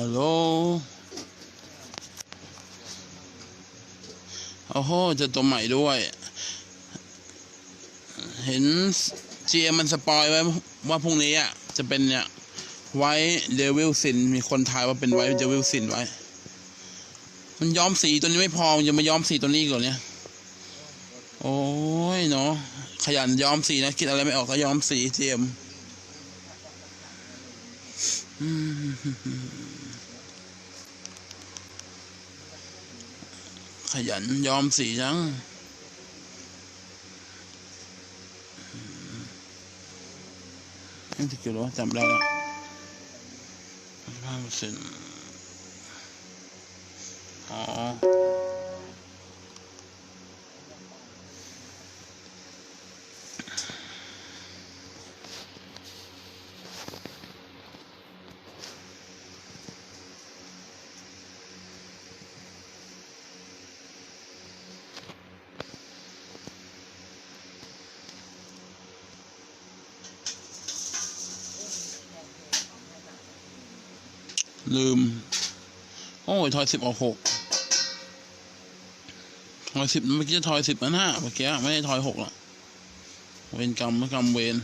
ฮัลโหลโอ้โหจะตัวใหม่ด้วย เห็นเจียมันสปอยไว้ว่าพรุ่งนี้อะ จะเป็นเนี่ย ไว้เดวิลสิน มีคนทายว่าเป็นไว้เดวิลสินไว้ มันย้อมสีตัวนี้ไม่พอมันจะมาย้อมสีตัวนี้ก่อนเนี่ย โอ้ยเนาะขยันย้อมสีนะคิดอะไรไม่ออกก็ย้อมสีเจียม ขยันยอมสีจังนี่สกี่ยวหรอจำได้แล้วห้าเปอร์เซ็นต์อ๋อ ลืม โอ้ยทอยสิบออกหกทอยสิบเมื่อกี้จะทอยสิบนะห้าเมื่อกี้ไม่ได้ทอยหกอกเวรกรรมกรรมเวร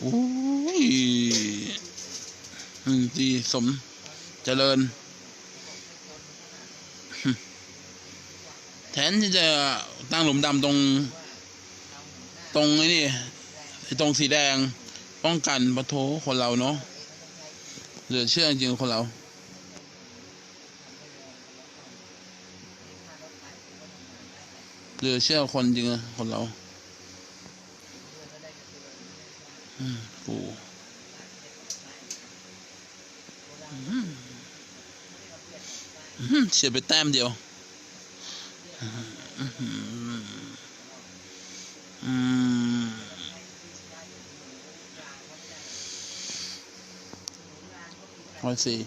โอ้ยอืมดีสม เจริญ ทนที่จะตั้งหลุมดำตรง ตรงไอ้นี่ตรงสีแดงป้องกันปะโถคนเราเนาะเหลือเชื่อจริงคนเราเหลือเชื่อคนจริงอะคนเราอืมกูอืมอืมเสียไปแต้มเดียว อยสี่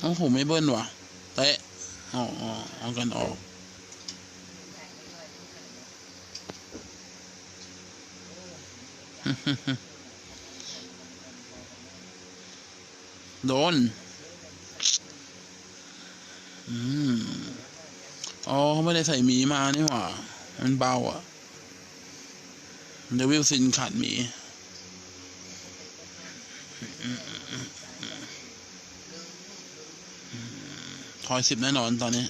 โอ้โหไม่เบิ้ลวะเตะเอาเอาเอากันออกโดน อืม อ๋อเขาไม่ได้ใส่หมีมานี่หว่า มันเบาอะเดวิลซินขาดหมี อยสิบแน่นอนตอนนี้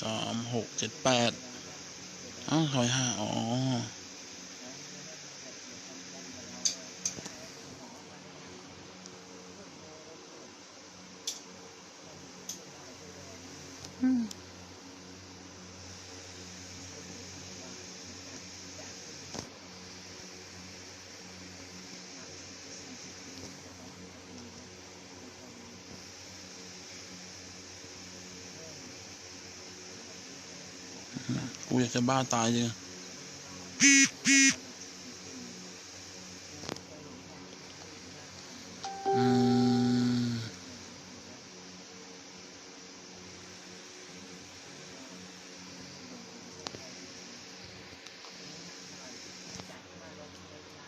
สามหกเจ็ดแปดอ้าวถอยห้าอ๋อ กูอยากจะบ้าตายจริงอืม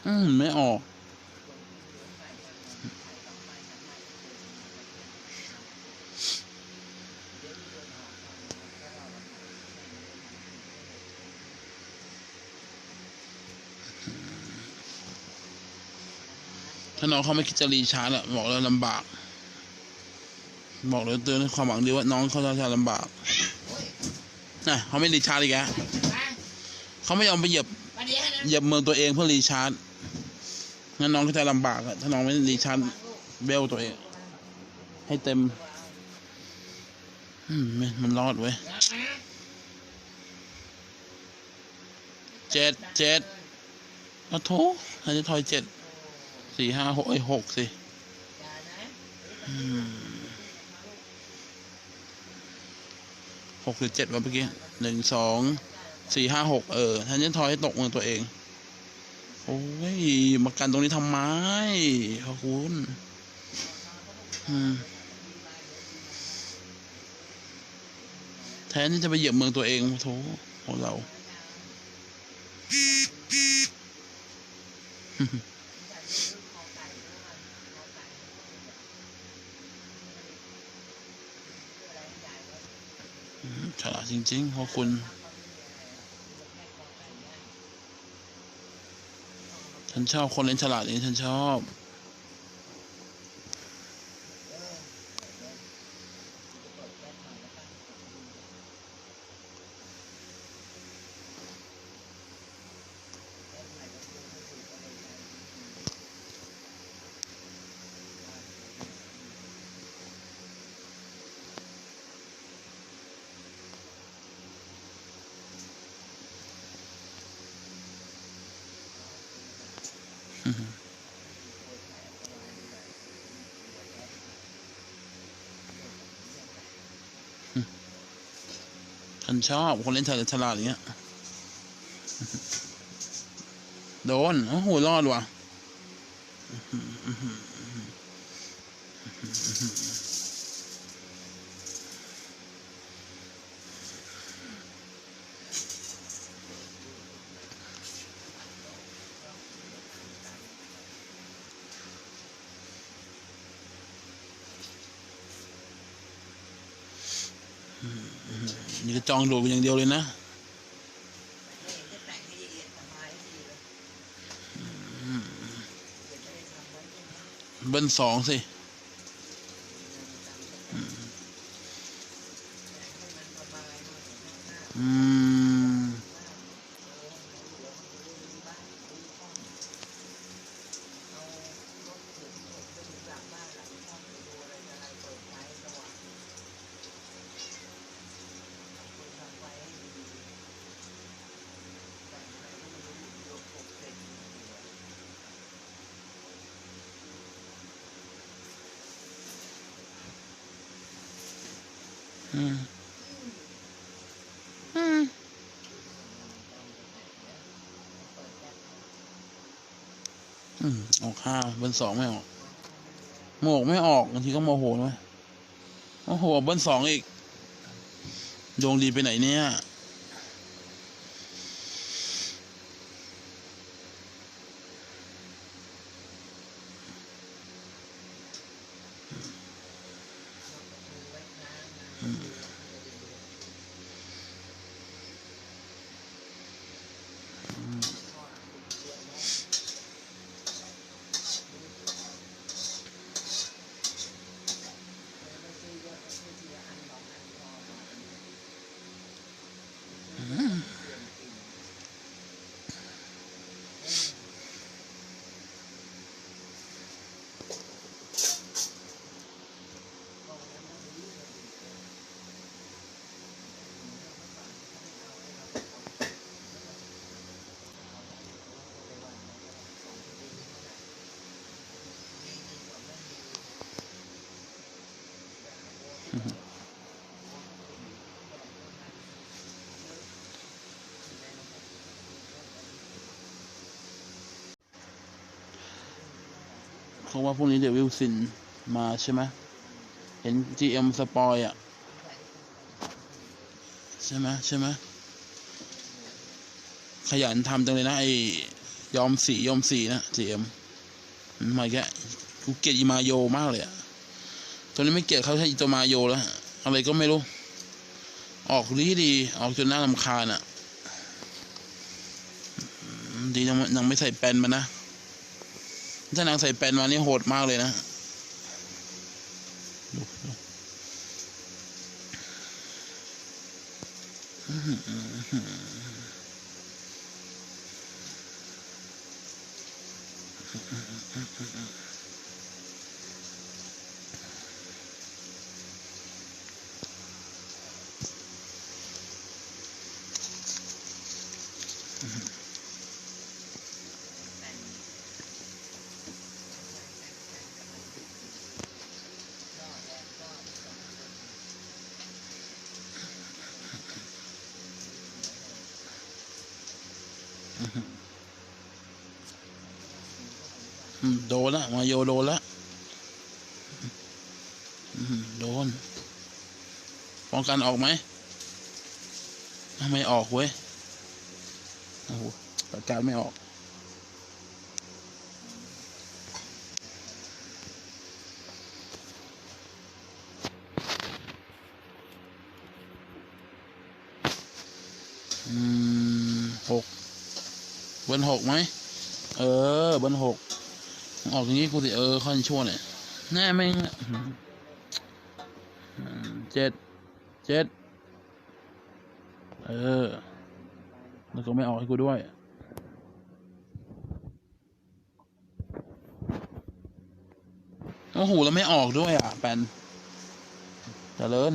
อืม ไม่ออก ถ้าน้องเขาไม่คิดจะรีชาร์จอะบอกแล้วลำบาก บอกเลยเตือนความหวังดีว่าน้องเขาจะลำบากนะเขาไม่รีชาร์จอีกแล้วเขาไม่ยอมไปเหยียบเหยียบเมืองตัวเองเพื่อรีชาร์จงั้นน้องก็จะลำบากอะถ้าน้องไม่รีชาร์จเบลตัวเอง ให้เต็มอืมมันมันรอดเว้ยเจ็ดเจ็ดโอ้โถอาจจะทอยเจ็ด สี่ห้าหกไอ้ยหกสิอย่านะหกหรือเจ็ดวะเมื่อกี้หนึ่งสองสี่ห้าหกเออท่านจะทอยให้ตกมือตัวเองสโอ้ยมากันตรงนี้ทำไมขอบคุณอืมแทนที่จะไปเหยียบเมืองตัวเองโถของเรา อืมฉลาด จริงๆขอบคุณ ฉันชอบคนเล่นฉลาดอย่างนี้ฉันชอบ ฉันชอบคนเล่นเธอฉลาดอย่างเงี้ย โดน โอ้โห รอดว่ะ นี่ก็จองโดดไปอย่างเดียวเลยนะเบิ้ลสองสิ อืมออกห้าเบิ้ลสองไม่ออกโมกไม่ออกบางทีก็โมโหด้วยโอ้โหเบิ้ลสองอีกดวงดีไปไหนเนี่ย เขาว่าพรุ่งนี้เดี๋ยววิลซินมาใช่ไหมเห็น GM สปอยอะ ใช่ไหมใช่ไหมขยันทำจังเลยนะ ไอ้ยอมสียอมสีนะ GM มาแกกูเกลียดอีมาโยมากเลยอะตอนนี้ไม่เกลียดเขาใช่อีตัวมาโยแล้ว อะไรก็ไม่รู้ ออกดีดี ออกจนน่ารำคาญอะดียังยังไม่ใส่แปนมานะ ถ้านางใส่แปนมานี่โหดมากเลยนะอืม โดนละมาโยโดนละโดนป้องกันออกไหมไม่ออกเว้ยโอ้โหประกาศไม่ออก กไหม เออ เบิ้ลหกออกอย่างนี้กูสิ เออค่อนชั่วเนี่ยแน่แม่งเจ็ด เจ็ด เออ แล้วก็ไม่ออกให้กูด้วยโอ้โหแล้วไม่ออกด้วยอะแปนเจริญ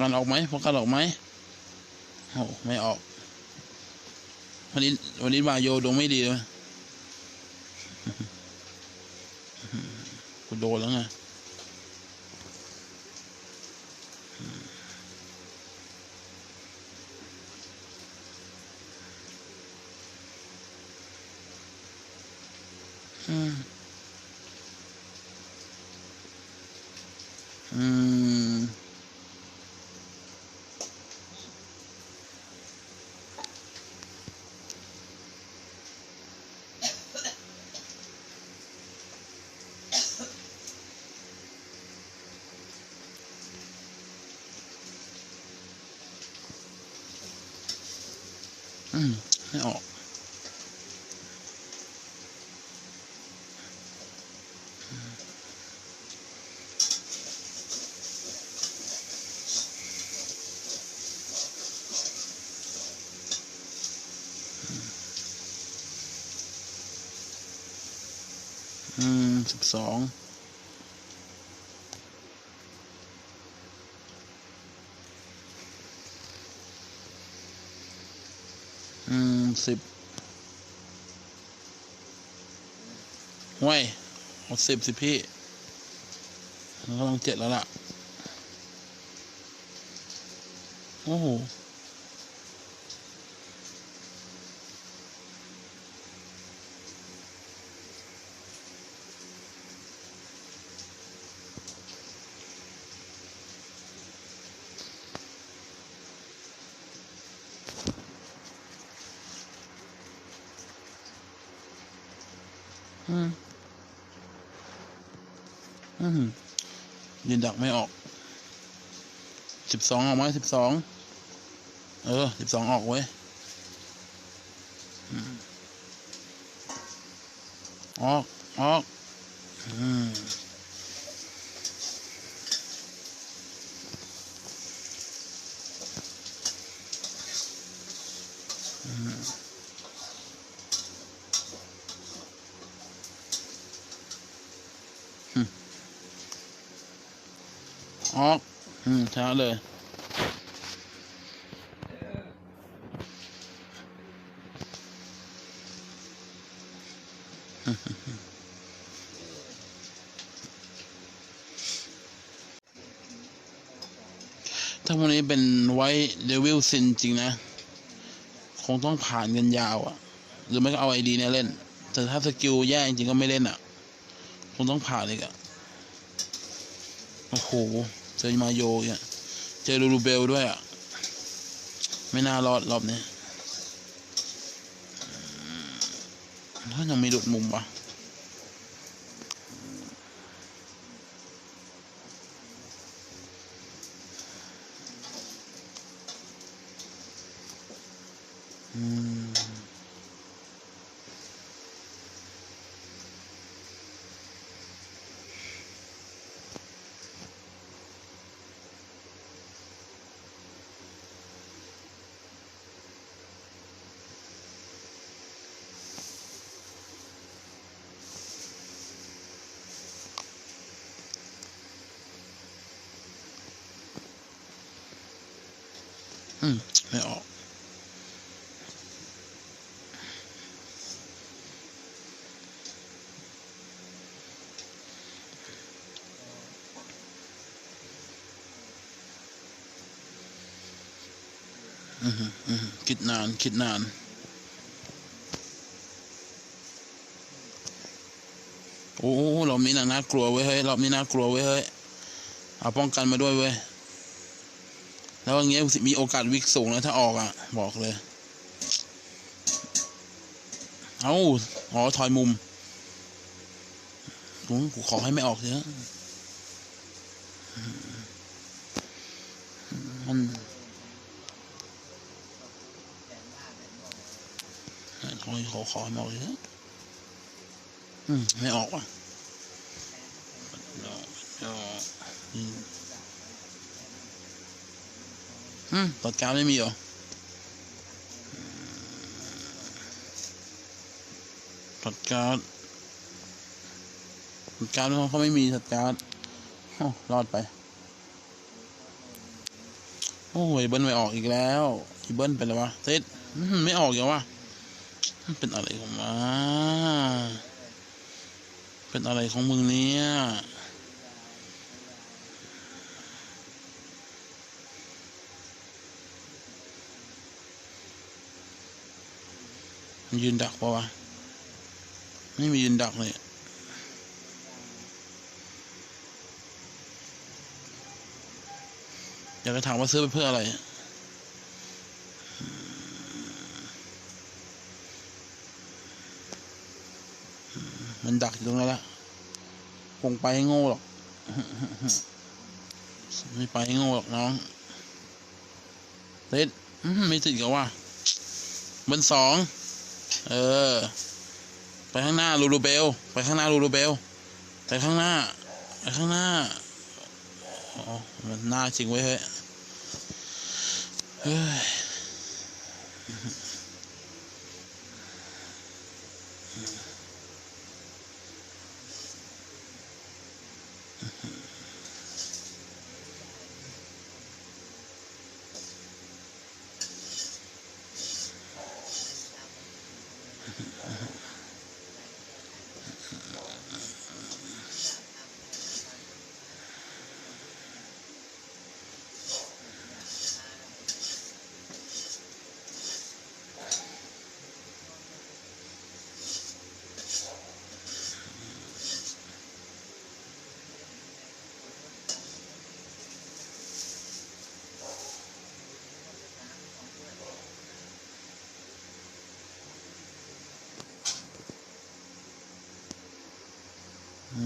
กันออกไหมป้องกันออกไหมโอ้ไม่ออกวันนี้วันนี้มาโยดวงไม่ดีเลยกูโดนแล้วไง No. Mm, 12 สิบห้วยหกสิบสิพี่กำลังเจ็ดแล้วล่ะ โอ้โห อืม อืมยืนดักไม่ออก สิบสองออกไหมสิบสอง เออ สิบสองออกเว้ยอืมออก ออก อืม อืม ออก อืม ช้าเลยถ้าวันนี้เป็นไว้เดวิลซินจริงนะ คงต้องผ่านกันยาวอะ่ะ หรือไม่ก็เอาไอดีเนี่ยเล่น แต่ถ้าสกิลแย่จริงก็ไม่เล่นอะ่ะ คงต้องผ่านเลยอะโอ้โห เจอมาโยเนี่ย เจอลูรูเบลด้วยอะ ไม่น่ารอดรอบนี้ถ้ายังมีหลุดมุมปะ คิดนาน คิดนานโอ้รอบนี้น่น่ากลัวเว้ยเฮ้ยรอบนี้น่ากลัวเว้ยเฮ้ยเอาป้องกันมาด้วยเว้ยแล้วอย่างเงี้ยมีโอกาสวิกสูงนะถ้าออกอะ บอกเลย เอาอ๋อถอยมุมกูขอให้ไม่ออกเถอะมัน ขอขอขอให้ไม่ออกเถอะอืมไม่ออกว่ะอืมอืมตัดกาไม่มีเหรอตัดการ์ดตัดการ์ดเขาไม่มีตัดการ์ดโอ้รอดไป โอ้ยเบิ้ลไม่ออกอีกแล้วอีเบิ้ลเป็นอะไรวะเซตไม่ออกอีกแล้ววะ มันเป็นอะไรของมาเป็นอะไรของมึงเนี่ยมันยืนดักปะวะ ไม่มียืนดักเลยอยากจะถามว่าซื้อไปเพื่ออะไร มันดักอยู่ตรงนั้นละคงไปให้โง่หรอกไม่ไปให้โง่หรอกน้องเล็ดอื้อหือไม่ติดกับว่าบนสอง เออ ไปข้างหน้าลูลูเบล ไปข้างหน้าลูลูเบลไปข้างหน้าไปข้างหน้าอ๋อมันหน้าจริงไว้เฮ้ยเฮ้ย อื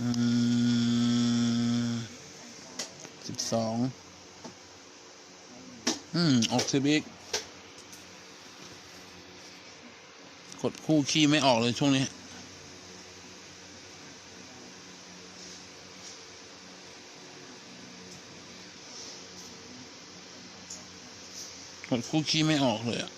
สิบสองอืมออกสิบอีกกดคู่ขี้ไม่ออกเลยช่วงนี้ กดคู่ขี้ไม่ออกเลยอะ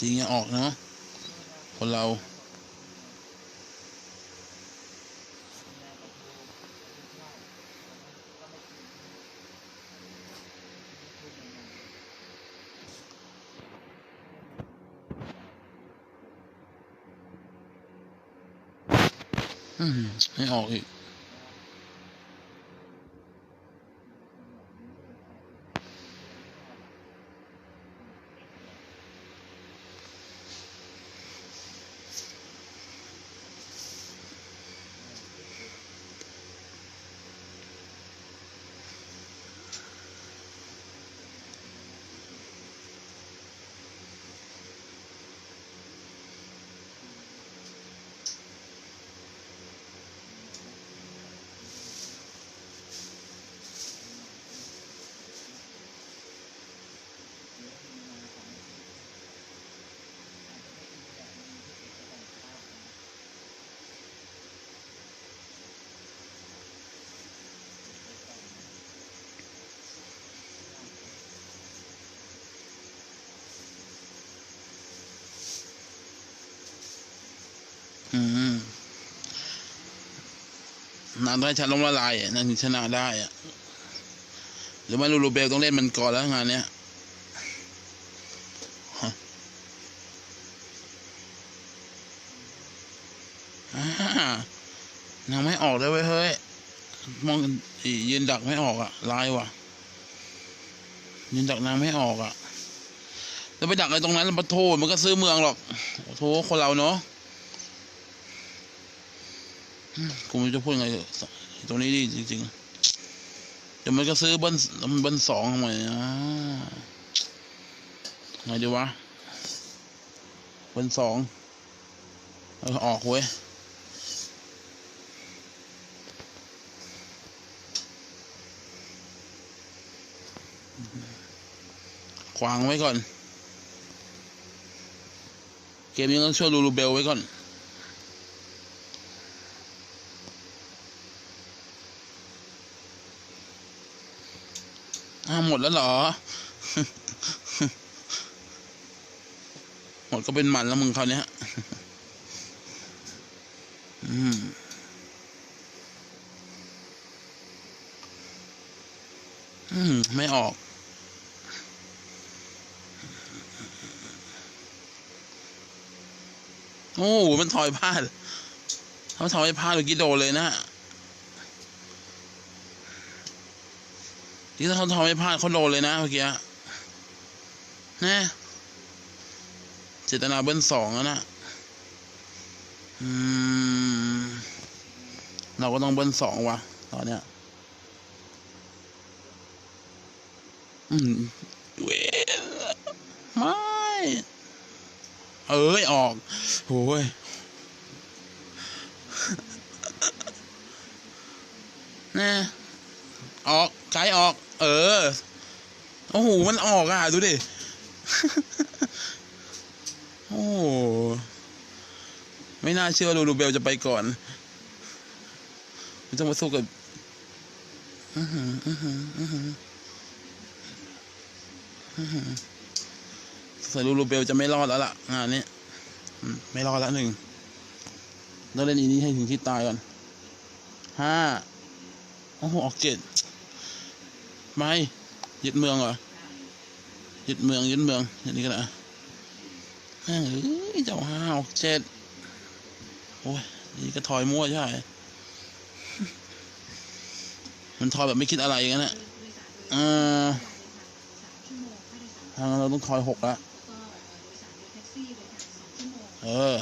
อืมจริงอย่าออกเนาะคนเรา อืมไม่ออกอีก อืมนาได้ชันลงละลายนั่นถึงชนะได้อะหรือไม่ลูลูเบลต้องเล่นมันก่อนแล้วงานเนี้ยนางไม่ออกได้เว้ยเฮ้ย มองยืนดักไม่ออกอะลายว่ะ ยืนดักนางไม่ออกอะแล้วไปดักอะไรตรงนั้นแล้วมาโทษมันก็ซื้อเมืองหรอกโทษคนเราเนาะ กูไม่จะพูดไงตรงนี้ดีจริงๆเดี๋ยวมันก็ซื้อเบิ้ลเบิ้ลสองทำไมอะไงดีวะเบิ้ลสองอออกเว้ยขวางไว้ก่อน เกมนี้ต้องช่วยลูลูเบลไว้ก่อน อ้าว หมดแล้วเหรอ หมดก็เป็นหมันแล้วมึงเขาวเนี้ยอืมอืม ไม่ออกโอ้ มันถอยพลาดถ้าถอยพลาดกี้โดเลยนะ ที่ถ้าเขาทำไม่พลาดเขาโดนเลยนะเมื่อกี้นะเจตนาเบิ้ลสองนะเราก็ต้องเบิ้ลสองว่ะตอนเนี้ยอืมเวไม่เอ้ยออกโอ้ยนะ ออกไกด์ออก เออ โอ้โห มันออกอะ ดูดิ โอ้ไม่น่าเชื่อลูลูเบลจะไปก่อน มันต้องมาสู้กับอือหืออื้อหืออื้อหืออื้อหือสลูลูเบลจะไม่รอดแล้วล่ะงานนี้ไม่รอดแล้วหนึ่งต้องเล่นอีนี้ให้ถึงที่ตายก่อนห้าโอ้โหออกเจ็ด ไม่ยึดเมืองเหรอยึดเมืองยึดเมืองอย่างนี้ก็ได้อะเอ้ยเจ้าห้าออกเจ็ดโอ้ยนี่ก็ถอยมั่วใช่มันถอยแบบไม่คิดอะไรอย่างนั้นแหละเออทางเราต้องถอยหกละเออ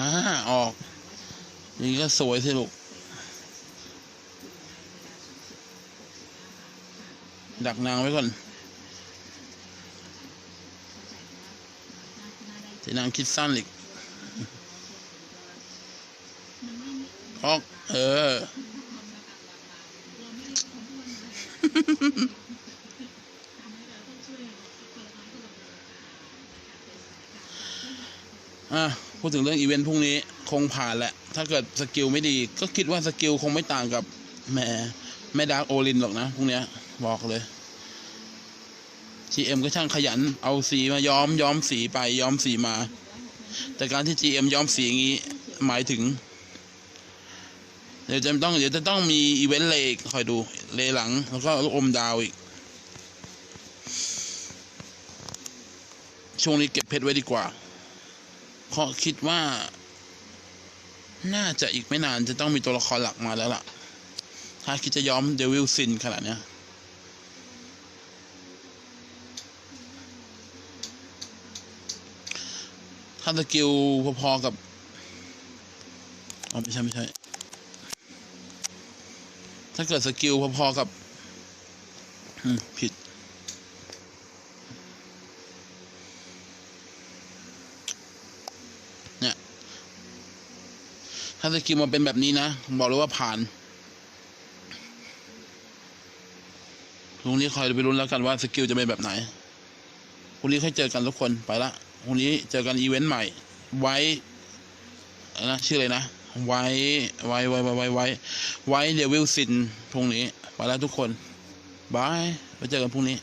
อ่าออกนี่ก็สวยสิลูก ดักนางไว้ก่อนที่นางคิดสั้นอีกออก เออ อะ พูดถึงเรื่องอีเวนต์พรุ่งนี้คงผ่านแหละ ถ้าเกิดสกิลไม่ดี ก็คิดว่าสกิลคงไม่ต่างกับแหมไม่ดาร์กโอลินหรอกนะพวกเนี้บอกเลย GM ก็ช่างขยัน เอาสีมาย้อมย้อมสีไปย้อมสีมา แต่การที่ GM ย้อมสีอย่างนี้หมายถึง เดี๋ยวจะต้องเดี๋ยวจะต้องมีอีเวนต์เลกคอยดูเลหลัง แล้วก็ลูกอมดาวอีก ช่วงนี้เก็บเพชรไว้ดีกว่า เพราะคิดว่า น่าจะอีกไม่นานจะต้องมีตัวละครหลักมาแล้วล่ะ ถ้าคิดจะย้อมเดวิลซินขนาดเนี้ยถ้าสกิลพอๆกับอ๋อไม่ใช่ไม่ใช่ ถ้าเกิดสกิลพอๆกับ ผิด เนี่ย ถ้าสกิลมาเป็นแบบนี้นะ บอกเลยว่าผ่านพรุ่งนี้คอยไปลุ้นแล้วกันว่าสกิลจะเป็นแบบไหนพรุ่งนี้ค่อยเจอกันทุกคนไปละพรุ่งนี้เจอกันอีเวนต์ใหม่ ไว้นะชื่ออะไรนะไว้ไว้ไว้ไว้ไว้ไว้ไว้เดวิลซินพรุ่งนี้ไปแล้วทุกคนบายไว้เจอกันพรุ่งนี้